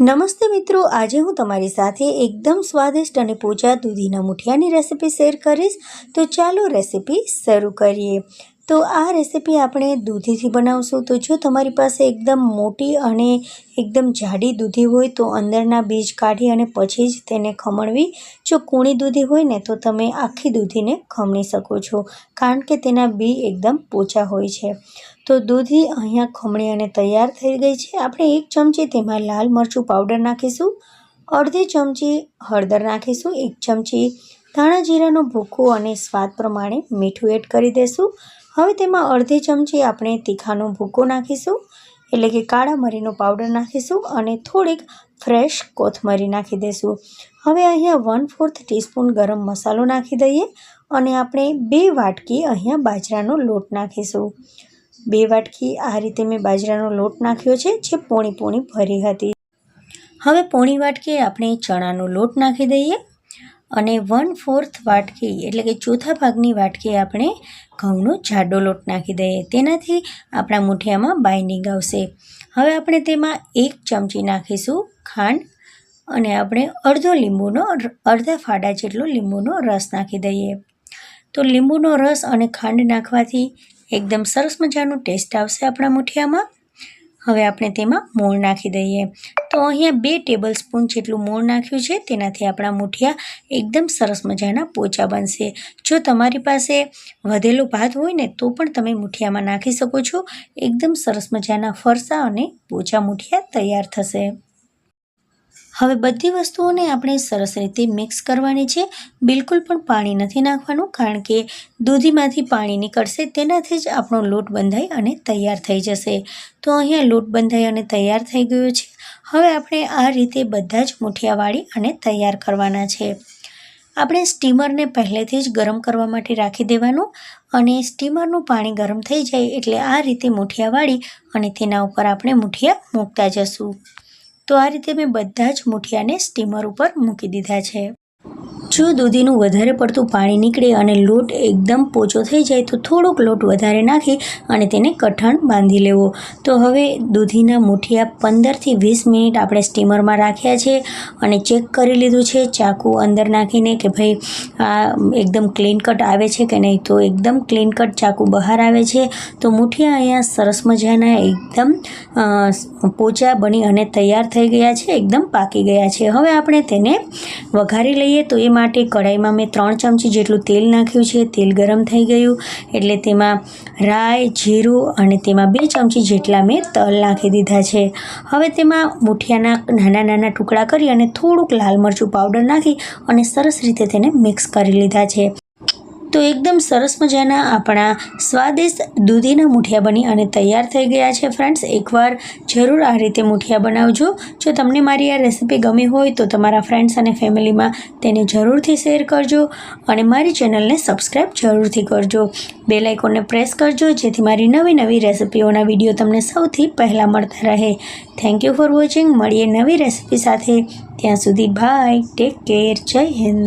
નમસ્તે મિત્રો, આજે હું તમારી સાથે એકદમ સ્વાદિષ્ટ અને પૂજા દૂધીના મુઠિયાની રેસિપી શેર કરીશ. તો ચાલો રેસીપી શરૂ કરીએ. તો આ રેસીપી આપણે દૂધીથી બનાવશું. તો જો તમારી પાસે એકદમ મોટી અને એકદમ જાડી દૂધી હોય, તો અંદરના બીજ કાઢી અને પછી જ તેને ખમણવી. જો કૂણી દૂધી હોય ને, તો તમે આખી દૂધીને ખમણી શકો છો, કારણ કે તેના બી એકદમ પોચા હોય છે. તો દૂધી અહીંયા ખમણી અને તૈયાર થઈ ગઈ છે. આપણે એક ચમચી તેમાં લાલ મરચું પાવડર નાખીશું, અડધી ચમચી હળદર નાખીશું, એક ચમચી ધાણા જીરાનો ભૂકો અને સ્વાદ પ્રમાણે મીઠું એડ કરી દઈશું હવે તેમાં અડધી ચમચી આપણે તીખાનો ભૂકો નાખીશું, એટલે કે કાળા મરીનો પાવડર નાખીશું અને થોડીક ફ્રેશ કોથમરી નાખી દઈશું. હવે અહીંયા વન ફોર્થ ટીસ્પૂન ગરમ મસાલો નાખી દઈએ અને આપણે બે વાટકી અહીંયા બાજરાનો લોટ નાખીશું. બે વાટકી આ રીતે મેં બાજરાનો લોટ નાખ્યો છે, જે પોણી પોણી ભરી હતી. હવે પોણી વાટકી આપણે ચણાનો લોટ નાખી દઈએ. અને વન ફોર્થ વાટકી, એટલે કે ચોથા ભાગની વાટકી આપણે ઘઉંનો જાડો લોટ નાખી દઈએ. તેનાથી આપણા મુઠિયામાં બાઇન્ડિંગ આવશે. હવે આપણે તેમાં એક ચમચી નાખીશું ખાંડ અને આપણે અડધો લીંબુનો અડધા ફાડા જેટલો લીંબુનો રસ નાખી દઈએ. તો લીંબુનો રસ અને ખાંડ નાખવાથી એકદમ સરસ મજાનું ટેસ્ટ આવશે આપણા મુઠિયામાં. હવે આપણે તેમાં મોણ નાખી દઈએ. તો અહીંયા બે ટેબલ સ્પૂન જેટલું મોણ નાખ્યું છે, તેનાથી આપણા મુઠિયા એકદમ સરસ મજાના પોચા બનશે. જો તમારી પાસે વધેલો ભાત હોય ને, તો પણ તમે મૂઠિયામાં નાખી શકો છો. એકદમ સરસ મજાના ફરસા અને પોચા મૂઠિયા તૈયાર થશે. હવે બધી વસ્તુઓને આપણે સરસ રીતે મિક્સ કરવાની છે. બિલકુલ પણ પાણી નથી નાખવાનું, કારણ કે દૂધીમાંથી પાણી નીકળશે, તેનાથી જ આપણો લોટ બંધાઈ અને તૈયાર થઈ જશે. તો અહીંયા લોટ બંધાઈ અને તૈયાર થઈ ગયો છે. હવે આપણે આ રીતે બધા જ મુઠિયાવાળી અને તૈયાર કરવાના છે. આપણે સ્ટીમરને પહેલેથી જ ગરમ કરવા માટે રાખી દેવાનું અને સ્ટીમરનું પાણી ગરમ થઈ જાય એટલે આ રીતે મુઠિયાવાળી અને તેના ઉપર આપણે મુઠિયા મૂકતા જશું. તો આ રીતે મેં બધા જ મુઠિયાને સ્ટીમર ઉપર મૂકી દીધા છે. જો દૂધીનું વધારે પડતું પાણી નીકળે અને લોટ એકદમ પોચો થઈ જાય, તો થોડોક લોટ વધારે નાખી અને તેને કઠણ બાંધી લેવો. તો હવે દૂધીના મુઠિયા પંદરથી વીસ મિનિટ આપણે સ્ટીમરમાં રાખ્યા છે અને ચેક કરી લીધું છે, ચાકુ અંદર નાખીને કે ભાઈ આ એકદમ ક્લીન કટ આવે છે કે નહીં? તો એકદમ ક્લીન કટ ચાકુ બહાર આવે છે. તો મુઠિયા અહીંયા સરસ મજાના એકદમ પોચા બની અને તૈયાર થઈ ગયા છે, એકદમ પાકી ગયા છે. હવે આપણે તેને વઘારી લઈએ તો એ માટે કઢાઈમાં મેં ત્રણ ચમચી જેટલું તેલ નાખ્યું છે. તેલ ગરમ થઈ ગયું. એટલે તેમાં રાઈ, જીરું અને તેમાં બે ચમચી જેટલા મેં તલ નાખી દીધા છે. હવે તેમાં મુઠિયાના નાના નાના ટુકડા કરી અને થોડુંક લાલ મરચું પાવડર નાખી અને સરસ રીતે તેને મિક્સ કરી લીધા છે. તો એકદમ સરસ મજાના આપણા સ્વાદિષ્ટ દૂધીના મુઠિયા બની અને તૈયાર થઈ ગયા છે ફ્રેન્ડ્સ એકવાર જરૂર આ રીતે મુઠિયા બનાવજો. જો તમને મારી આ રેસિપી ગમી હોય તો તમારા ફ્રેન્ડ્સ અને ફેમિલીમાં તેને જરૂરથી શેર કરજો અને મારી ચેનલને સબસ્ક્રાઈબ જરૂરથી કરજો. બે લાઇકોને પ્રેસ કરજો, જેથી મારી નવી નવી રેસિપીઓના વીડિયો તમને સૌથી પહેલાં મળતા રહે. થેન્ક યુ ફોર વોચિંગ મળીએ નવી રેસિપી સાથે. ત્યાં સુધી બાય ટેક કેર જય હિન્દ.